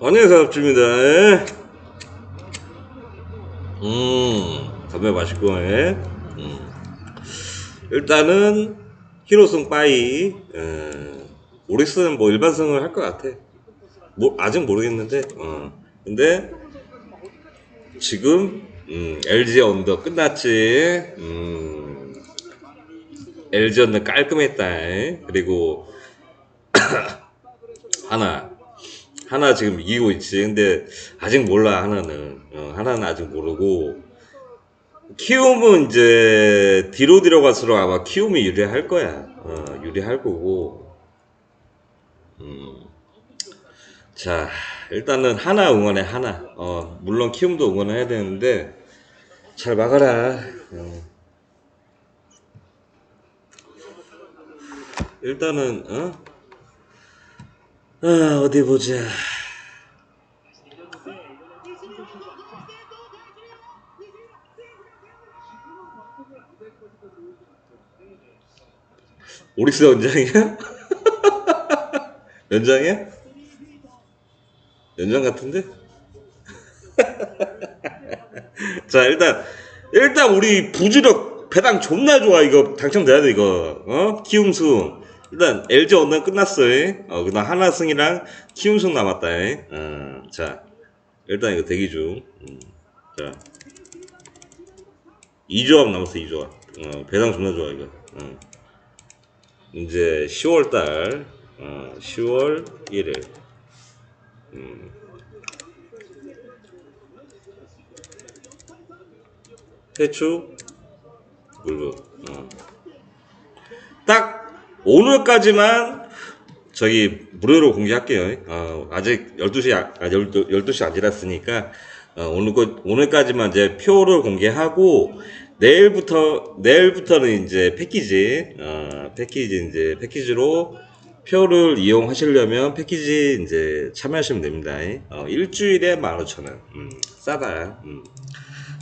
안녕하세요 잡주입니다. 음 담배 맛있고 예. 음. 일단은 히로승 빠이 어, 오릭스는 뭐 일반승을 할 것 같아. 뭐, 아직 모르겠는데 어. 근데 지금 음, LG 언더 끝났지. 음, LG 언더 깔끔했다 그리고 하나 하나 지금 이기고 있지. 근데 아직 몰라 하나는. 어, 하나는 아직 모르고. 키움은 이제 뒤로 뒤로 갈수록 아마 키움이 유리할 거야. 어, 유리할 거고. 음. 자 일단은 하나 응원해 하나. 어, 물론 키움도 응원해야 되는데 잘 막아라. 어. 일단은 어? 아, 어디 보자. 오릭스 연장이야? 연장이야? 연장 같은데? 자, 일단, 일단 우리 부주력 배당 존나 좋아. 이거 당첨돼야 돼, 이거. 어? 키움수. 일단 LG 언더 끝났어. 요 어, 그다음 하나승이랑 키움승 남았다. 요 어, 자, 일단 이거 대기 중. 음, 자, 2조합 남았어. 2조합. 어, 배당 존나 좋아 이거. 어. 이제 10월달, 어, 10월 1일. 음. 해추 물부. 어. 딱 오늘까지만 저기 무료로 공개할게요. 어, 아직 12시, 아, 12, 12시 안 지났으니까, 어, 오늘, 거- 오늘까지만 이제 표를 공개하고, 내일부터, 내일부터는 이제 패키지, 어, 패키지, 이제 패키지로 표를 이용하시려면 패키지 이제 참여하시면 됩니다. 어, 일주일에 15,000원. 음, 싸다. 음.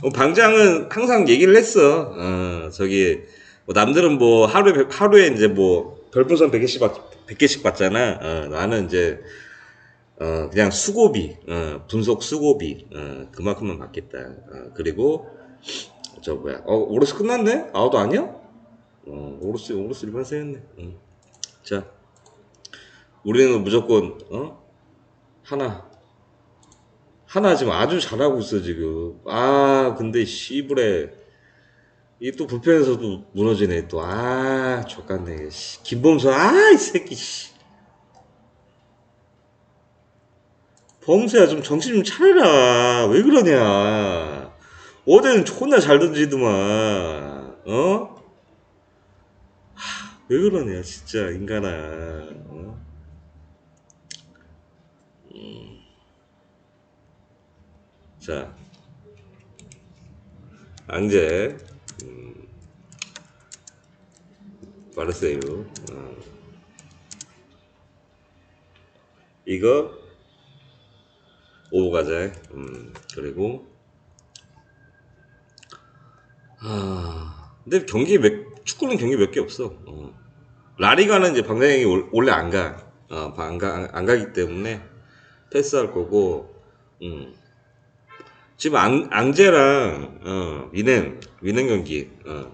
어, 방장은 항상 얘기를 했어. 어, 저기, 뭐 남들은 뭐 하루에, 백- 하루에 이제 뭐 별풍선 100개씩, 받, 100개씩 받잖아. 어, 나는 이제, 어, 그냥 수고비, 어, 분석 수고비, 어, 그만큼만 받겠다. 어, 그리고, 저 뭐야, 어, 오로스 끝났네? 아웃 아니야? 어, 오로스, 오로스 일반 세였네. 응. 자, 우리는 무조건, 어? 하나. 하나 지금 아주 잘하고 있어, 지금. 아, 근데 씨부레. 이게 또 불편해서도 무너지네, 또. 아, 족같네. 씨. 김범수, 아, 이 새끼, 씨. 범수야, 좀 정신 좀 차려라. 왜 그러냐. 어제는 존나 잘 던지더만. 어? 하, 왜 그러냐, 진짜, 인간아. 어? 음. 자. 앙제. 음. 마르세유. 어. 이거 오가자. 음. 그리고 아. 근데 경기 몇 축구는 경기 몇 개 없어. 어. 라리가는 이제 방장이 올- 원래 안 가. 어, 안 가, 안, 안 가기 때문에 패스할 거고. 음. 지금 앙, 앙제랑 어, 위넨 위넨 경기. 어.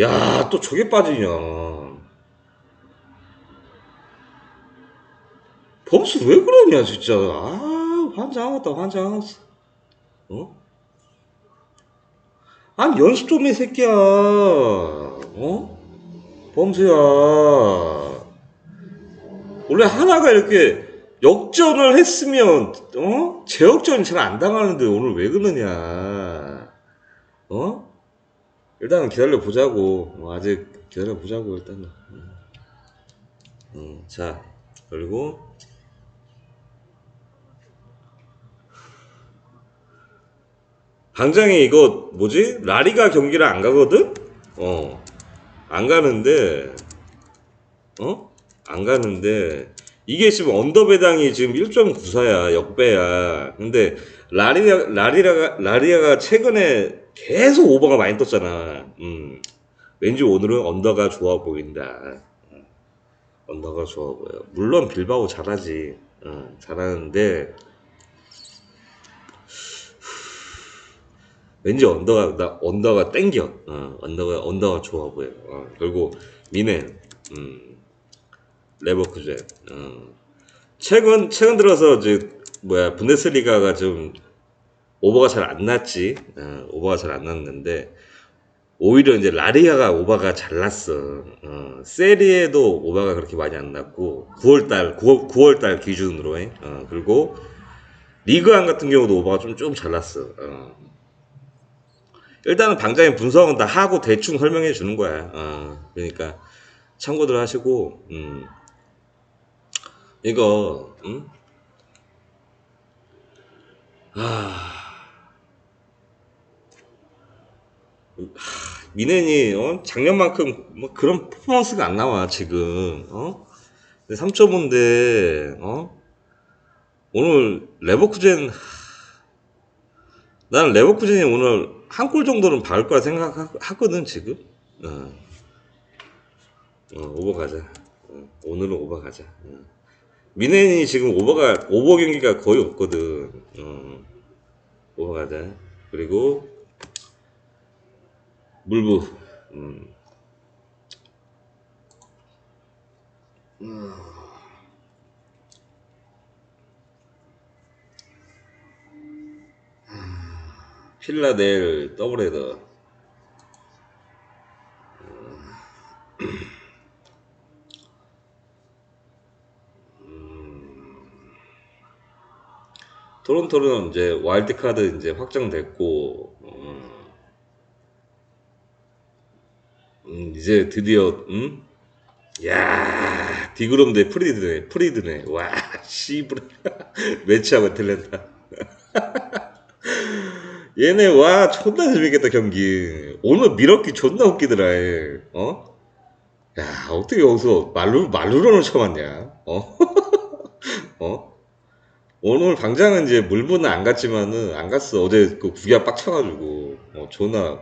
야, 또 저게 빠지냐. 범수 왜 그러냐, 진짜. 아, 환장하겠다, 환장하겠어. 어? 아니, 연습 좀 해, 새끼야. 어? 범수야. 원래 하나가 이렇게 역전을 했으면, 어? 재역전이 잘 안 당하는데 오늘 왜 그러냐. 어? 일단은 기다려 보자고. 어, 아직 기다려 보자고, 일단은. 음. 음, 자, 그리고, 당장에 이거 뭐지? 라리가 경기를 안 가거든? 어. 안 가는데, 어? 안 가는데, 이게 지금 언더배당이 지금 1.94야, 역배야. 근데, 라리아, 라리아가, 라리아가 최근에 계속 오버가 많이 떴잖아. 음. 왠지 오늘은 언더가 좋아 보인다. 언더가 좋아 보여. 물론 빌바오 잘하지. 어, 잘하는데 왠지 언더가 나 언더가 땡겨. 어, 언더가 언더가 좋아 보여. 어, 그리고 미넨, 음, 레버쿠젠. 어. 최근 최근 들어서 이제 뭐야 분데스리가가 좀 오버가 잘 안 났지. 어, 오버가 잘 안 났는데 오히려 이제 라리아가 오버가 잘 났어. 어, 세리에도 오버가 그렇게 많이 안 났고 9월달 9월 9월달 기준으로 해. 어, 그리고 리그안 같은 경우도 오버가 좀 좀 잘 났어. 어. 일단은 방장의 분석은 다 하고 대충 설명해 주는 거야. 어, 그러니까 참고들 하시고 음. 이거 음? 아. 미넨이 어? 작년만큼 뭐 그런 퍼포먼스가 안 나와 지금 어? 3.5인데 어? 오늘 레버쿠젠 나는 레버쿠젠이 오늘 한 골 정도는 박을 거라 생각하거든 지금 어. 어, 오버 가자 어, 오늘은 오버 가자 어. 미넨이 지금 오버가 오버 경기가 거의 없거든. 어. 오버 가자 그리고 물부. 음. 필라델 더블헤더 토론토는 이제 와일드카드 이제 확정됐고 음, 음, 이제 드디어 음? 야 디그롬 대 프리드네 프리드네 와 씨부레 매치하고 애틀랜타 얘네 와 존나 재밌겠다 경기 오늘 미러키 존나 웃기더라 얘. 어? 야 어떻게 여기서 말루 말루런을 쳐봤냐 어? 어? 오늘 당장은 이제 물분은 안 갔지만은 안 갔어. 어제 그 구기가 빡쳐가지고. 어 존나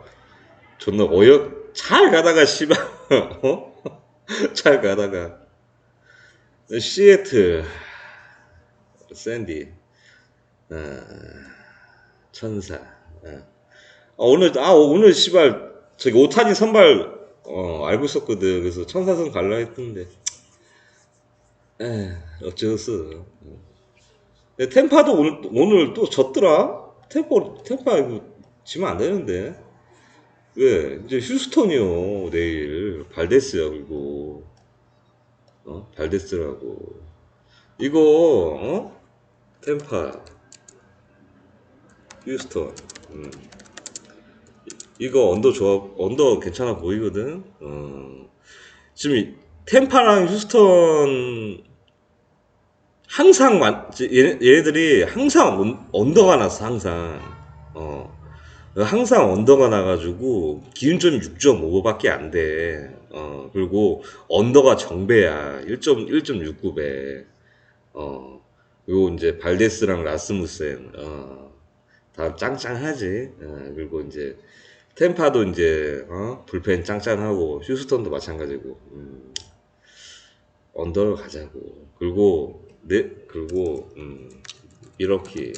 존나 어여 잘 가다가 씨발. 어? 잘 가다가. 시애틀. 샌디. 어, 천사. 어. 아, 오늘 아 오늘 씨발 저기 오타니 선발 어 알고 있었거든. 그래서 천사선 갈라 했는데. 에 어쩌겠어 근데 템파도 오늘 오늘 또 졌더라? 템파 템파 이거 지면 안 되는데. 왜? 이제 휴스턴이요 내일. 발데스야 그리고. 어? 발데스라고. 이거 어? 템파. 휴스턴. 음. 이- 이거 언더 좋아 언더 괜찮아 보이거든? 어. 지금 이 템파랑 휴스턴 항상 완- 얘네, 얘네들이 항상 언- 언더가 났어 항상 어 항상 언더가 나가지고 기준점이 6.5밖에 안 돼. 어, 그리고 언더가 정배야. 1.1.69배. 어, 그리고 이제 발데스랑 라스무센, 어, 다 짱짱하지. 어, 그리고 이제 템파도 이제, 어, 불펜 짱짱하고, 휴스턴도 마찬가지고, 음, 언더를 가자고. 그리고, 네, 그리고, 음, 이렇게,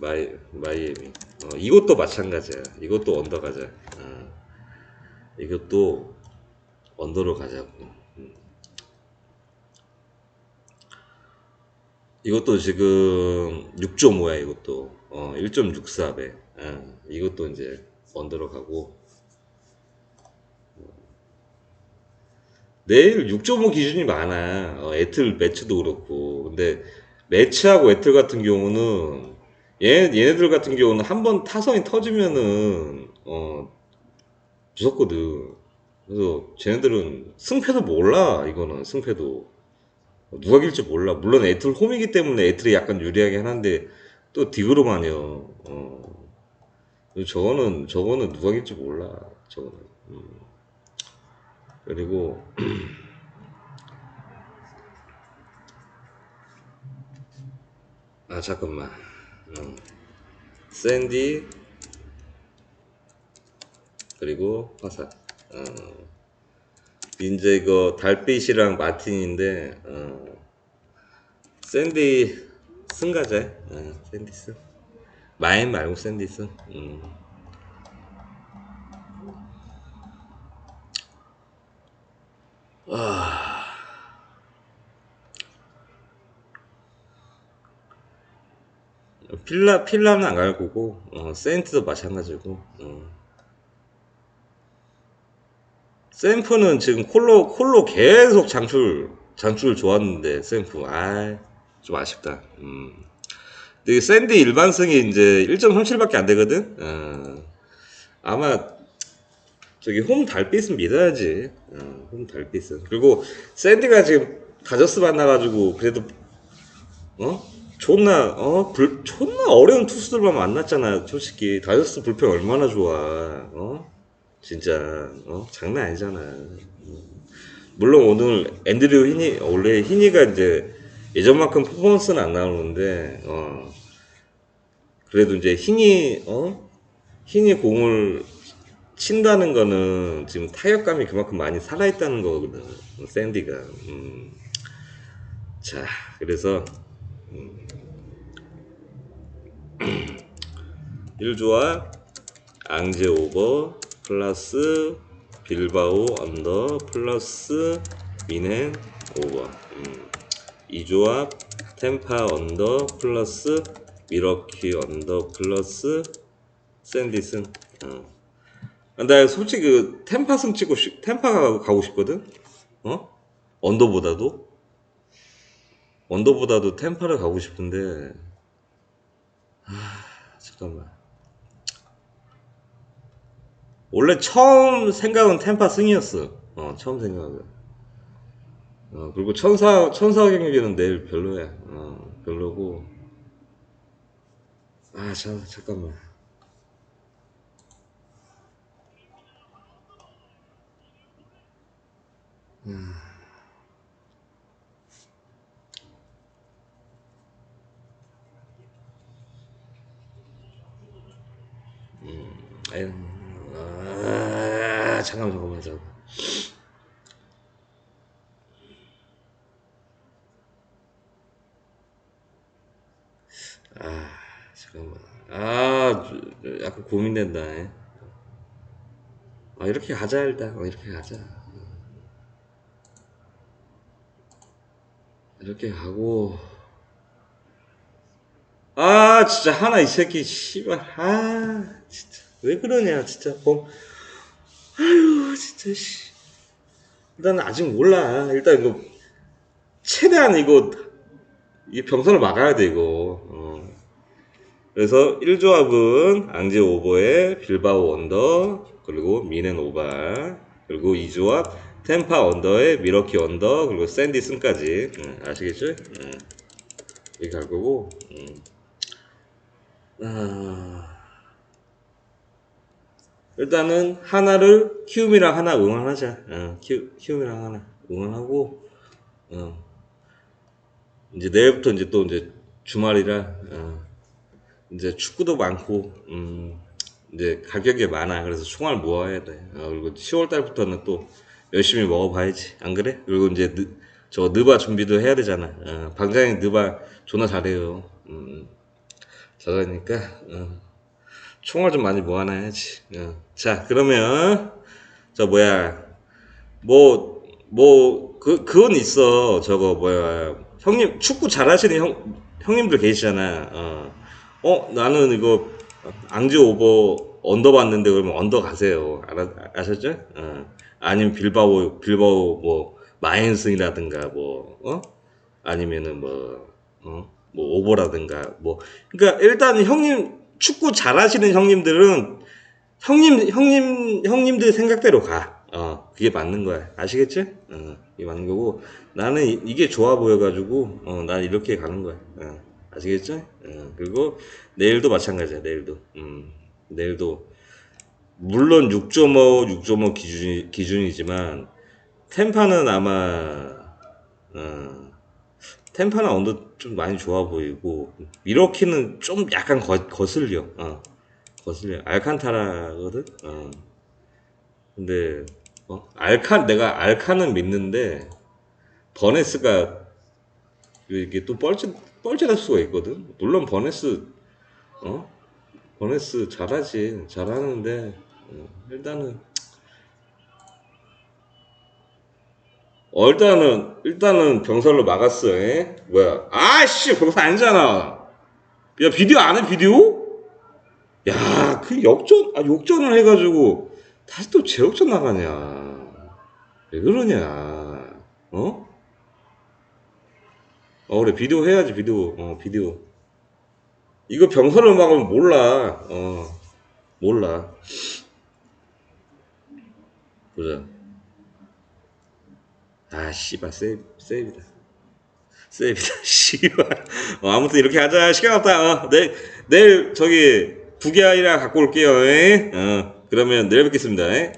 마이, 마이애미. 어, 이것도 마찬가지야. 이것도 언더 가자. 어, 이것도 언더로 가자고. 음. 이것도 지금 6.5야, 이것도. 어, 1.64배. 어, 이것도 이제 언더로 가고. 내일 6.5 기준이 많아. 어, 애틀 매치도 그렇고. 근데 매치하고 애틀 같은 경우는 얘, 얘네들 같은 경우는 한 번 타선이 터지면은 어 무섭거든. 그래서 쟤네들은 승패도 몰라. 이거는 승패도 누가 이길지 몰라. 물론 애틀 홈이기 때문에 애틀이 약간 유리하긴 한데 또 디그로만요. 어 저거는 저거는 누가 이길지 몰라. 저거는. 음. 그리고 아 잠깐만. 어. 샌디 그리고 화사. 어. 이제 이거 달빛이랑 마틴인데 어, 샌디 승가제 어, 샌디스 마인 말고 샌디스 음. 필라 필라는 안 갈 거고 어, 세인트도 마찬가지고 어. 샘프는 지금 콜로 콜로 계속 장출 장출 좋았는데 샘프 아좀 아쉽다. 음. 근데 이 샌디 일반승이 이제 1.37밖에 안 되거든. 어. 아마 저기 홈 달빛은 믿어야지. 어, 홈 달빛은. 그리고 샌디가 지금 다저스 만나가지고 그래도 어? 존나 어? 불, 존나 어려운 투수들만 만났잖아. 솔직히 다저스 불펜 얼마나 좋아. 어? 진짜 어? 장난 아니잖아. 음. 물론 오늘 앤드류 히니 원래 히니가 이제 예전만큼 퍼포먼스는 안 나오는데 어. 그래도 이제 히니 어? 히니 공을 친다는 거는 지금 타격감이 그만큼 많이 살아있다는 거거든. 샌디가. 음. 자, 그래서 1조와 앙제 오버 플러스 빌바오 언더 플러스 미넨 오버 음. 2조합 템파 언더 플러스 미러키 언더 플러스 샌디슨 어. 나 솔직히 그 템파승 찍고 싶, 템파가 가고 싶거든 어? 언더보다도 언더보다도 템파를 가고 싶은데 잠깐만. 원래 처음 생각은 템파 승이었어. 어, 처음 생각은. 어, 그리고 천사, 천사 경기는 내일 별로야. 어, 별로고. 아, 자, 잠깐만. 아유, 아, 잠깐만, 잠깐만, 잠깐만. 아, 잠깐만. 아, 저- 약간 고민된다. 예. 아, 이렇게 가자, 일단. 어, 이렇게 가자. 이렇게 가고. 아, 진짜 하나 이 새끼, 씨발. 아, 진짜. 왜 그러냐, 진짜. 봄. 아유, 진짜, 씨. 일단 아직 몰라. 일단 이거, 최대한 이거, 이 병선을 막아야 돼, 이거. 어. 그래서 1조합은 앙제 오버에 빌바오 언더, 그리고 미넨 오바, 그리고 2조합 템파 언더에 미러키 언더, 그리고 샌디 슨까지. 음, 아시겠죠? 음. 이렇게 갈 거고. 음. 아... 일단은 하나를 키움이랑 하나 응원하자. 어, 키, 키움이랑 하나 응원하고, 어, 이제 내일부터 이제 또 이제 주말이라, 어, 이제 축구도 많고, 음, 이제 가격이 많아. 그래서 총알 모아야 돼. 어, 그리고 10월 달부터는 또 열심히 먹어봐야지. 안 그래? 그리고 이제 느, 저 느바 준비도 해야 되잖아. 어, 방장이 느바 존나 잘해요. 음, 잘하니까, 어. 총알 좀 많이 모아놔야지. 어. 자, 그러면, 저, 뭐야, 뭐, 뭐, 그, 그건 있어. 저거, 뭐야. 형님, 축구 잘하시는 형, 형님들 계시잖아. 어, 어 나는 이거, 앙지 오버 언더 봤는데 그러면 언더 가세요. 알아, 아셨죠? 어. 아니면 빌바오, 빌바오 뭐, 마인승이라든가 뭐, 어? 아니면은 뭐, 어? 뭐, 오버라든가 뭐. 그러니까 일단 형님, 축구 잘하시는 형님들은 형님 형님 형님들 생각대로 가. 어 그게 맞는 거야. 아시겠지? 어 이게 맞는 거고 나는 이- 이게 좋아 보여가지고 어난 이렇게 가는 거야. 어, 아시겠죠? 어, 그리고 내일도 마찬가지야. 내일도 음 내일도 물론 6.5 6.5 기준 기준이지만 템파는 아마 어 템파나 언더 좀 많이 좋아 보이고 미러키는 좀 약간 거, 거슬려. 어 거슬려. 알칸타라거든? 어. 근데 어? 알카 내가 알카는 믿는데 버네스가 이게 또 뻘짓 뻘짓할 수가 있거든. 물론 버네스 어? 버네스 잘하지. 잘하는데 어, 일단은 어 일단은 일단은 병살로 막았어. 에? 뭐야? 아씨 병살 아니잖아. 야 비디오 안 해 비디오? 야 그 역전 아 역전을 해가지고 다시 또 재역전 나가냐? 왜 그러냐? 어? 어 그래 비디오 해야지 비디오 어 비디오 이거 병설을 막으면 몰라 어 몰라 보자. 아 씨발 세이브 세이브다. 세이브다 씨발. 어, 아무튼 이렇게 하자. 시간 없다. 어, 내일 내일 저기 부기아이랑 갖고 올게요. 에? 어 그러면 내일 뵙겠습니다. 에?